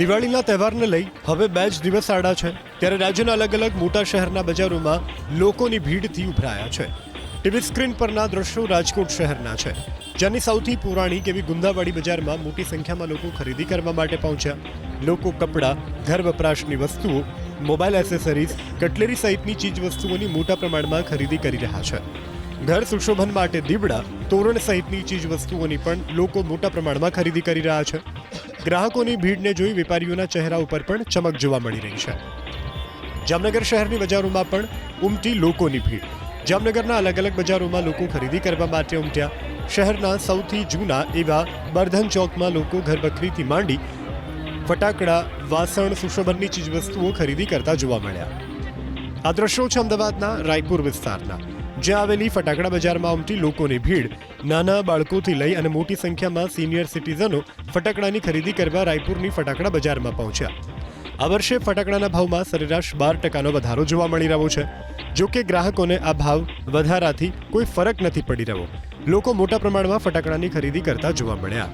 દિવાળીના તહેવારને લઈ હવે બે જ દિવસ આડા છે, ત્યારે રાજ્યના અલગ અલગ મોટા શહેરના બજારોમાં લોકોની ભીડથી ઉભરાયા છે. ટીવી સ્ક્રીન પરના દ્રશ્યો રાજકોટ શહેરના છે, જેની સૌથી પૌરાણિક એવી ગુંદાવાડી બજારમાં મોટી સંખ્યામાં લોકો ખરીદી કરવા માટે પહોંચ્યા. લોકો કપડાં, ઘર વપરાશની વસ્તુઓ, મોબાઈલ એસેસરીઝ, કટલેરી સહિતની ચીજ વસ્તુઓની મોટા પ્રમાણમાં ખરીદી કરી રહ્યા છે. ઘર સુશોભન માટે દીવડા, તોરણ સહિતની ચીજ વસ્તુઓની પણ લોકો મોટા પ્રમાણમાં ખરીદી કરી રહ્યા છે. ગ્રાહકોની ભીડને જોઈ વેપારીઓના ચહેરા ઉપર પણ ચમક જોવા મળી રહી છે. જામનગર શહેરની બજારોમાં પણ ઉમટી લોકોની ભીડ. જામનગરના અલગ અલગ બજારોમાં લોકો ખરીદી કરવા માટે ઉમટ્યા. શહેરના સૌથી જૂના એવા બર્ધન ચોકમાં લોકો ઘરબકરીથી માંડી ફટાકડા, વાસણ, સુશોભનની ચીજવસ્તુઓ ખરીદી કરતા જોવા મળ્યા. આ દ્રશ્યો છે અમદાવાદના રાયપુર વિસ્તારના. જ્યાં આવેલી ફટાકડા બજારમાં ઉમટી લોકોની ભીડ. નાના બાળકોથી લઈ અને મોટી સંખ્યામાં સિનિયર સિટીઝનો ફટાકડાની ખરીદી કરવા રાયપુરની ફટાકડા બજારમાં પહોંચ્યા. આ વર્ષે ફટાકડાના ભાવમાં સરેરાશ બાર ટકાનો વધારો જોવા મળી રહ્યો છે. જો કે ગ્રાહકોને આ ભાવ વધારાથી કોઈ ફરક નથી પડી રહ્યો. લોકો મોટા પ્રમાણમાં ફટાકડાની ખરીદી કરતા જોવા મળ્યા.